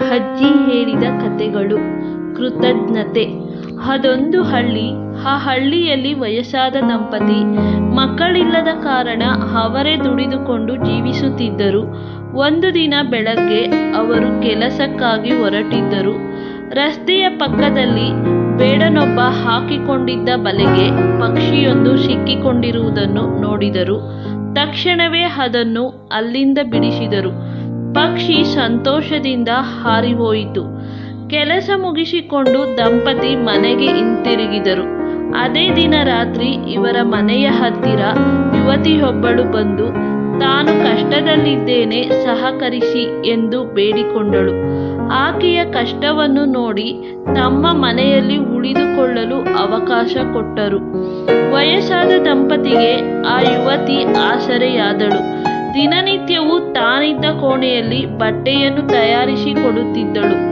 ಅಜ್ಜಿ ಹೇಳಿದ ಕಥೆಗಳು ಕೃತಜ್ಞತೆ. ಅದೊಂದು ಹಳ್ಳಿ. ಆ ಹಳ್ಳಿಯಲ್ಲಿ ವಯಸ್ಸಾದ ದಂಪತಿ, ಮಕ್ಕಳಿಲ್ಲದ ಕಾರಣ ಅವರೇ ದುಡಿದುಕೊಂಡು ಜೀವಿಸುತ್ತಿದ್ದರು. ಒಂದು ದಿನ ಬೆಳಗ್ಗೆ ಅವರು ಕೆಲಸಕ್ಕಾಗಿ ಹೊರಟಿದ್ದರು. ರಸ್ತೆಯ ಪಕ್ಕದಲ್ಲಿ ಬೇಡನೊಬ್ಬ ಹಾಕಿಕೊಂಡಿದ್ದ ಬಲೆಗೆ ಪಕ್ಷಿಯೊಂದು ಸಿಕ್ಕಿಕೊಂಡಿರುವುದನ್ನು ನೋಡಿದರು. ತಕ್ಷಣವೇ ಅದನ್ನು ಅಲ್ಲಿಂದ ಬಿಡಿಸಿದರು. ಪಕ್ಷಿ ಸಂತೋಷದಿಂದ ಹಾರಿಹೋಯಿತು. ಕೆಲಸ ಮುಗಿಸಿಕೊಂಡು ದಂಪತಿ ಮನೆಗೆ ಹಿಂತಿರುಗಿದರು. ಅದೇ ದಿನ ರಾತ್ರಿ ಇವರ ಮನೆಯ ಹತ್ತಿರ ಯುವತಿಯೊಬ್ಬಳು ಬಂದು, ತಾನು ಕಷ್ಟದಲ್ಲಿದ್ದೇನೆ, ಸಹಕರಿಸಿ ಎಂದು ಬೇಡಿಕೊಂಡಳು. ಆಕೆಯ ಕಷ್ಟವನ್ನು ನೋಡಿ ತಮ್ಮ ಮನೆಯಲ್ಲಿ ಉಳಿದುಕೊಳ್ಳಲು ಅವಕಾಶ ಕೊಟ್ಟರು. ವಯಸ್ಸಾದ ದಂಪತಿಗೆ ಆ ಯುವತಿ ಆಸರೆಯಾದಳು. ದಿನನಿತ್ಯವೂ ತಾನಿದ್ದ ಕೋಣೆಯಲ್ಲಿ ಬಟ್ಟೆಯನ್ನು ತಯಾರಿಸಿ ಕೊಡುತ್ತಿದ್ದಳು.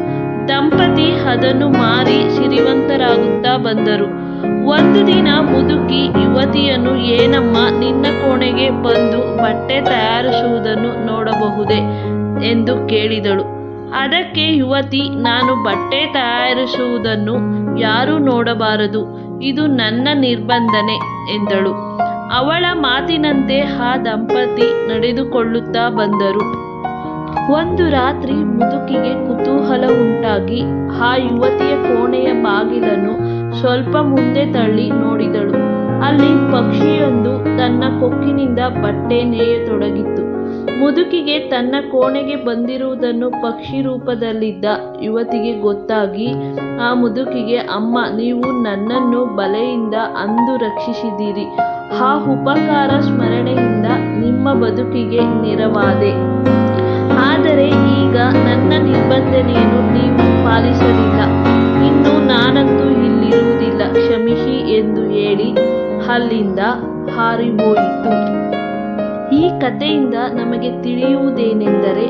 ದಂಪತಿ ಅದನ್ನು ಮಾರಿ ಸಿರಿವಂತರಾಗುತ್ತಾ ಬಂದರು. ಒಂದು ದಿನ ಮುದುಕಿ, ಯುವತಿಯನ್ನು ಏನಮ್ಮ, ನಿನ್ನ ಕೋಣೆಗೆ ಬಂದು ಬಟ್ಟೆ ತಯಾರಿಸುವುದನ್ನು ನೋಡಬಹುದೇ? ಎಂದು ಕೇಳಿದಳು. ಅದಕ್ಕೆ ಯುವತಿ, ನಾನು ಬಟ್ಟೆ ತಯಾರಿಸುವುದನ್ನು ಯಾರೂ ನೋಡಬಾರದು. ಇದು ನನ್ನ ನಿರ್ಬಂಧನೆ, ಎಂದಳು. ಅವಳ ಮಾತಿನಂತೆ ಆ ದಂಪತಿ ನಡೆದುಕೊಳ್ಳುತ್ತಾ ಬಂದರು. ಒಂದು ರಾತ್ರಿ ಮುದುಕಿಗೆ ಕುತೂಹಲ ಉಂಟಾಗಿ ಆ ಯುವತಿಯ ಕೋಣೆಯ ಬಾಗಿಲನ್ನು ಸ್ವಲ್ಪ ಮುಂದೆ ತಳ್ಳಿ ನೋಡಿದಳು. ಅಲ್ಲಿ ಪಕ್ಷಿಯೊಂದು ತನ್ನ ಕೊಕ್ಕಿನಿಂದ ಬಟ್ಟೆ ನೇಯತೊಡಗಿತ್ತು. ಮುದುಕಿಗೆ ತನ್ನ ಕೋಣೆಗೆ ಬಂದಿರುವುದನ್ನು ಪಕ್ಷಿ ರೂಪದಲ್ಲಿದ್ದ ಯುವತಿಗೆ ಗೊತ್ತಾಗಿ, ಆ ಮುದುಕಿಗೆ, ಅಮ್ಮ, ನೀವು ನನ್ನನ್ನು ಬಲೆಯಿಂದ ಅಂದು ರಕ್ಷಿಸಿದಿರಿ ಆ ಉಪಕಾರ ಸ್ಮರಣೆಯಿಂದ ನಿಮ್ಮ ಬದುಕಿಗೆ ನೆರವಾದೆ. ಆದರೆ ಈಗ ನನ್ನ ನಿಬಂಧನೆಯನ್ನು ನೀವು ಪಾಲಿಸಲಿಲ್ಲ. ಇನ್ನು ನಾನಂತೂ ಇಲ್ಲಿರುವುದಿಲ್ಲ, ಕ್ಷಮಿಸಿ ಎಂದು ಹೇಳಿ ಅಲ್ಲಿಂದ ಹಾರಿಹೋಯಿತು. ಈ ಕಥೆಯಿಂದ ನಮಗೆ ತಿಳಿಯುವುದೇನೆಂದರೆ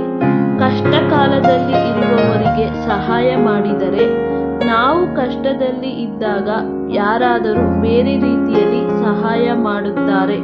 ಕಷ್ಟ ಕಾಲದಲ್ಲಿ ಇರುವವರಿಗೆ ಸಹಾಯ ಮಾಡಿದರೆ ನಾವು ಕಷ್ಟದಲ್ಲಿ ಇದ್ದಾಗ ಯಾರಾದರೂ ಬೇರೆ ರೀತಿಯಲ್ಲಿ ಸಹಾಯ ಮಾಡುತ್ತಾರೆ.